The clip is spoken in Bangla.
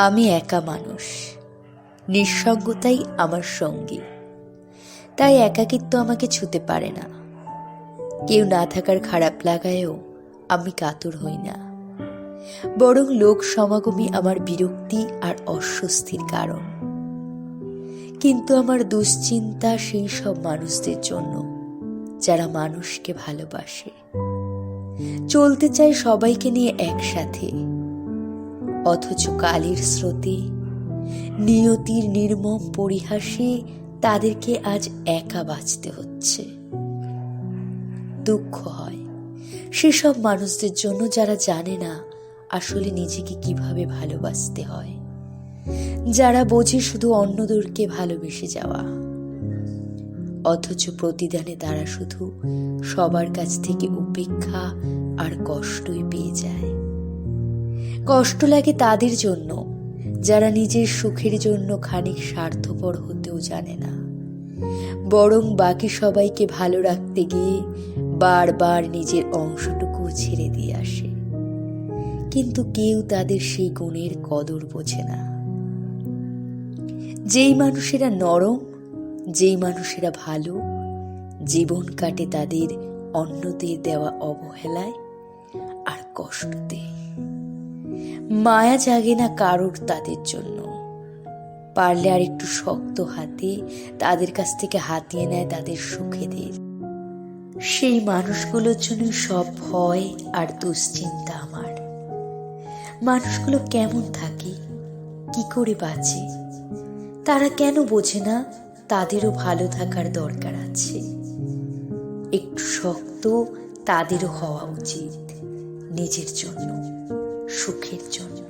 আমি একা মানুষ। নিঃসঙ্গতাই আমার সঙ্গী। তাই একাকিত্ব আমাকে ছুতে পারে না। কেউ না থাকার খারাপ লাগায়ও আমি কাতর হই না। বরং লোক সমাগমই আমার বিরক্তি আর অস্বস্তির কারণ। কিন্তু আমার দুশ্চিন্তা সেই সব মানুষদের জন্য, যারা মানুষকে ভালোবাসে। চলতে চায় সবাইকে নিয়ে একসাথে। অথচ কালের স্রোতে। নিয়তির নির্মম পরিহাসে তাদেরকে আজ একা বাঁচতে হচ্ছে। দুঃখ হয়। সেসব মানুষদের জন্য যারা জানে না আসলে নিজেকে কীভাবে ভালোবাসতে হয়। যারা বোঝে শুধু অন্যদেরকে ভালোবেসে যাওয়া। অথচ প্রতিদানে তারা শুধু সবার কাছ থেকে উপেক্ষা আর কষ্টই পেয়ে যায়। কষ্ট লাগে তাদের জন্য, যারা নিজের সুখের জন্য খানিক স্বার্থপর হতেও জানে না। বরং বাকি সবাইকে ভালো রাখতে গিয়ে বারবার নিজের অংশটুকু ছেড়ে দিয়ে আসে। কিন্তু কেউ তাদের সেই গুণের কদর বোঝে না। যেই মানুষেরা নরম, যেই মানুষেরা ভালো, জীবন কাটে তাদের অন্যদের দেওয়া অবহেলায় আর কষ্টতে। মায়া জাগে না কারুর তাদের জন্য। পারলে আর একটু শক্ত হাতে তাদের কাছ থেকে হাতিয়ে নেয় তাদের সুখেদের। সেই মানুষগুলোর জন্য সব ভয় আর দুশ্চিন্তা আমার। মানুষগুলো কেমন থাকে, কি করে বাঁচে? তারা কেন বোঝে না তাদেরও ভালো থাকার দরকার আছে? একটু শক্ত তাদেরও হওয়া উচিত নিজের জন্য। সুখের জন্য।